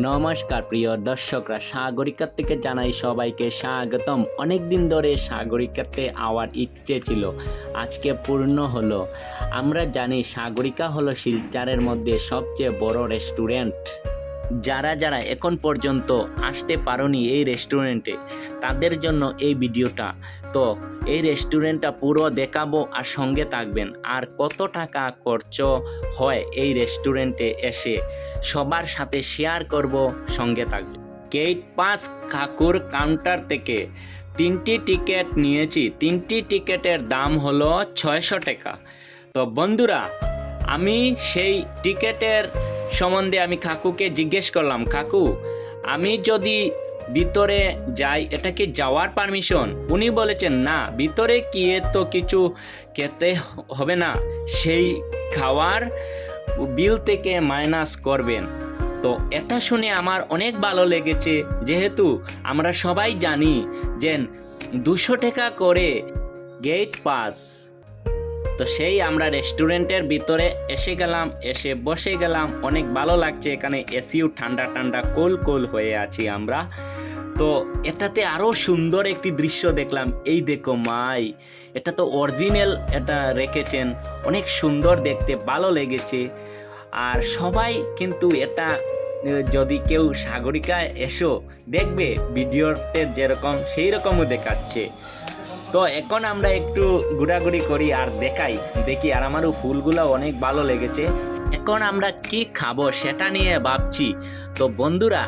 নমস্কার, প্রিয় দর্শকরা। সাগরিকার থেকে জানাই সবাইকে স্বাগতম। অনেক দিন ধরে সাগরিকাতে আওয়ার ইচ্ছে ছিল। আজকে পূর্ণ হলো। আমরা জানি সাগরিকা হলো শিলচারের মধ্যে সবচেয়ে বড় রেস্টুরেন্ট যারা যারা এখন পর্যন্ত আসতে পারোনি এই রেস্টুরেন্টে তাদের জন্য এই ভিডিওটা। তো এই রেস্টুরেন্টটা পুরো দেখাবো আর সঙ্গে থাকবেন। আর কত টাকা খরচ হয় এই রেস্টুরেন্টে এসে সবার সাথে শেয়ার করব, সঙ্গে থাকবে গেট পাস কাকুর কাউন্টার থেকে তিনটি টিকিট নিয়েছি। তিনটি টিকিটের দাম হলো ছয়শো টাকা। তো বন্ধুরা, আমি সেই টিকিটের সম্বন্ধে আমি কাকুকে জিজ্ঞেস করলাম, কাকু, আমি যদি ভিতরে যাই, এটা কি যাওয়ার পারমিশন উনি বলেছেন, না, ভিতরে গিয়ে তো কিছু খেতে হবে না, সেই খাওয়ার বিল থেকে মাইনাস করবেন। তো এটা শুনে আমার অনেক ভালো লেগেছে, যেহেতু আমরা সবাই জানি যে দুশো টাকা করে গেট পাস তো সেই আমরা রেস্টুরেন্টের ভিতরে এসে গেলাম, এসে বসে গেলাম। অনেক ভালো লাগছে এখানে, এসিও ঠান্ডা ঠান্ডা, কোল কোল হয়ে আছি আমরা। তো এটাতে আরও সুন্দর একটি দৃশ্য দেখলাম। এই দেখো মাই, এটা তো অরিজিনাল এটা রেখেছেন। অনেক সুন্দর দেখতে, ভালো লেগেছে। আর সবাই কিন্তু এটা যদি কেউ সাগরিকায় এসো, দেখবে, ভিডিওতে যেরকম সেই রকমও দেখাচ্ছে। তো এখন আমরা একটু ঘোরাঘুরি করি আর দেখাই, দেখি আর আমারও ফুলগুলো অনেক ভালো লেগেছে। এখন আমরা কি খাব সেটা নিয়ে ভাবছি। তো বন্ধুরা,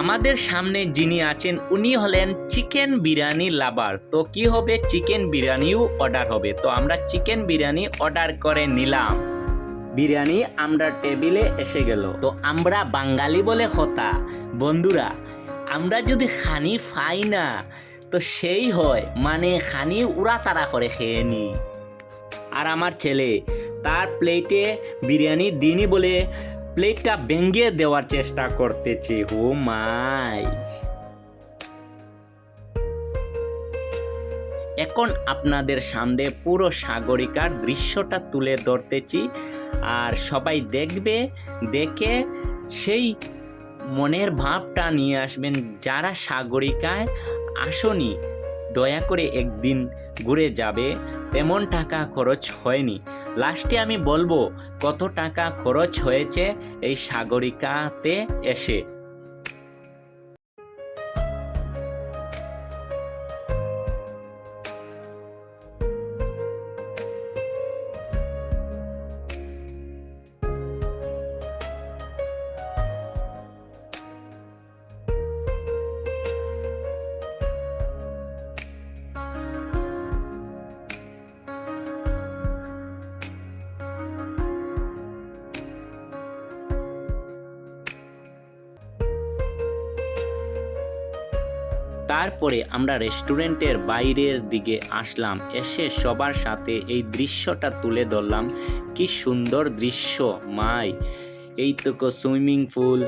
আমাদের সামনে যিনি আছেন, উনি হলেন চিকেন বিরিয়ানি লাভার। তো কি হবে? চিকেন বিরিয়ানিও অর্ডার হবে। তো আমরা চিকেন বিরিয়ানি অর্ডার করে নিলাম। বিরিয়ানি আমরা টেবিলে এসে গেল। তো আমরা বাঙালি বলে হতা। বন্ধুরা, আমরা যদি খানি পাই না তো সেই হয় মানে খানি উড়া তারা করে খেয়ে নি। আর আমার ছেলে, তার প্লেটে বিরিয়ানি দিনই বলে প্লেটটা ভেঙে দেওয়ার চেষ্টা করতেছে ও মাই। এখন আপনাদের সামনে পুরো সাগরিকার দৃশ্যটা তুলে ধরতেছি, আর সবাই দেখবে, দেখে সেই মনের ভাবটা নিয়ে আসবেন যারা সাগরিকায় আসনি। দয়া করে একদিন ঘুরে যাবে, তেমন টাকা খরচ হয়নি। লাস্টে আমি বলব, কত টাকা খরচ হয়েছে এই সাগরিকাতে এসে। তারপরে আমরা রেস্টুরেন্টের বাইরের দিকে আসলাম। এসে সবার সাথে এই দৃশ্যটা তুলে ধরলাম। কি সুন্দর দৃশ্য, মাই। এই তো সুইমিং পুল।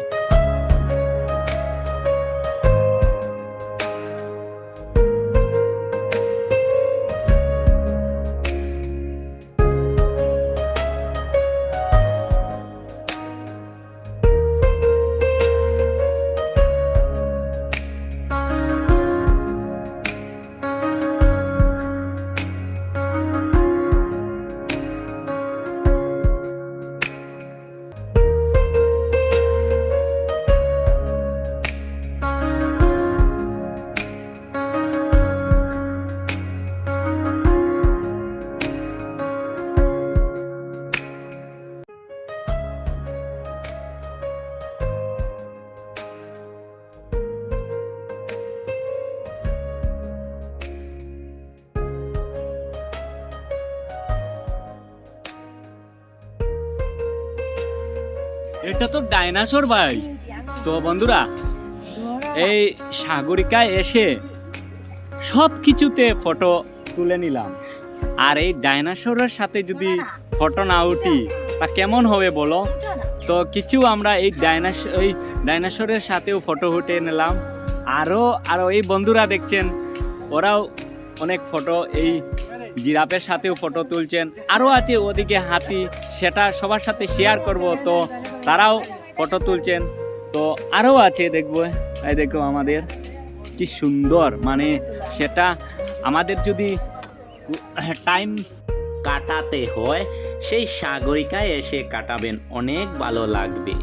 এটা তো ডাইনাসোর ভাই। তো বন্ধুরা, এই সাগরিকায় এসে সব কিছুতে ফটো তুলে নিলাম। আর এই ডাইনাসোরের সাথে যদি ফটো না উঠি, তা কেমন হবে বলো? তো কিছু আমরা এই ডাইনাস এই ডাইনাসোরের সাথেও ফটো উঠে নিলাম। আরও আরও এই বন্ধুরা দেখছেন, ওরাও অনেক ফটো এই জিরাফের সাথেও ফটো তুলছেন। আরও আছে ওদিকে হাতি, সেটা সবার সাথে শেয়ার করব। তো তারাও ফটো তুলছেন। তো আরও আছে দেখব। এই দেখো আমাদের, কি সুন্দর। মানে সেটা আমাদের যদি টাইম কাটাতে হয়, সেই সাগরিকায় এসে কাটাবেন, অনেক ভালো লাগবে।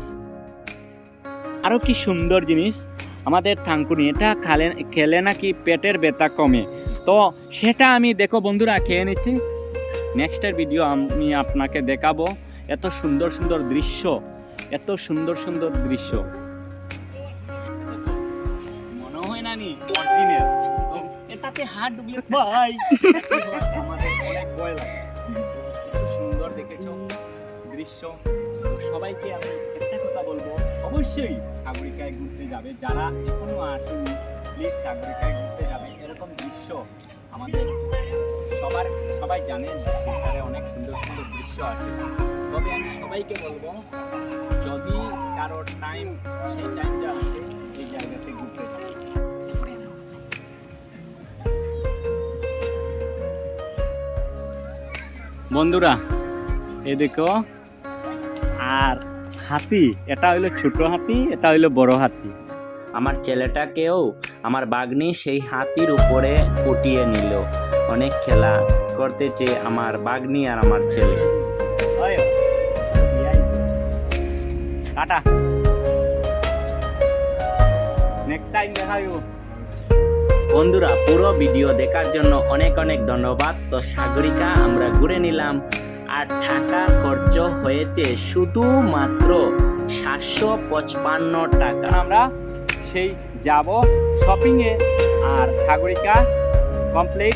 আরও কি সুন্দর জিনিস, আমাদের থাঙ্কুনি, এটা খালে, খেলে নাকি পেটের ব্যথা কমে। তো সেটা আমি দেখো বন্ধুরা, খেয়ে নিচ্ছি। নেক্সটের ভিডিও আমি আপনাকে দেখাবো। এত সুন্দর সুন্দর দৃশ্য। এত সুন্দর সুন্দর দৃশ্য। মনে হয় না নি? এটাতে হাত ডুবলে ভাই। আমাদের অনেক ভয় লাগে। সুন্দর দেখেছ দৃশ্য। সবাইকে আমি একটা কথা বলব। অবশ্যই সাগরিকায় ঘুরতে যাবে। যারা এখনও আসেনি প্লিজ সাগরিকায় ঘুরতে যাবে। এরকম দৃশ্য আমাদের সবার, সবাই জানে সেখানে অনেক সুন্দর সুন্দর দৃশ্য আছে। তবে আমি সবাইকে বলব কারোর টাইম সেই টাইমটা এই জায়গাতে ঘুরতে বন্ধুরা এ দেখো, আর হাতি, এটা হইল ছোট হাতি, এটা হইল বড় হাতি। আমার ছেলেটাকেও আমার বাগনি সেই হাতির উপরে ফুটিয়ে নিল। অনেক খেলা করতেছে আমার বাগনি আর আমার ছেলে। টাটা। নেক্সট টাইম দেখা বন্ধুরা পুরো ভিডিও দেখার জন্য অনেক অনেক ধন্যবাদ। তো সাগরিকা আমরা ঘুরে নিলাম। আর টাকা খরচ হয়েছে শুধুমাত্র সাতশো পঁচপান্ন টাকা। আমরা সেই যাব শপিংয়ে আর সাগরিকা কমপ্লিট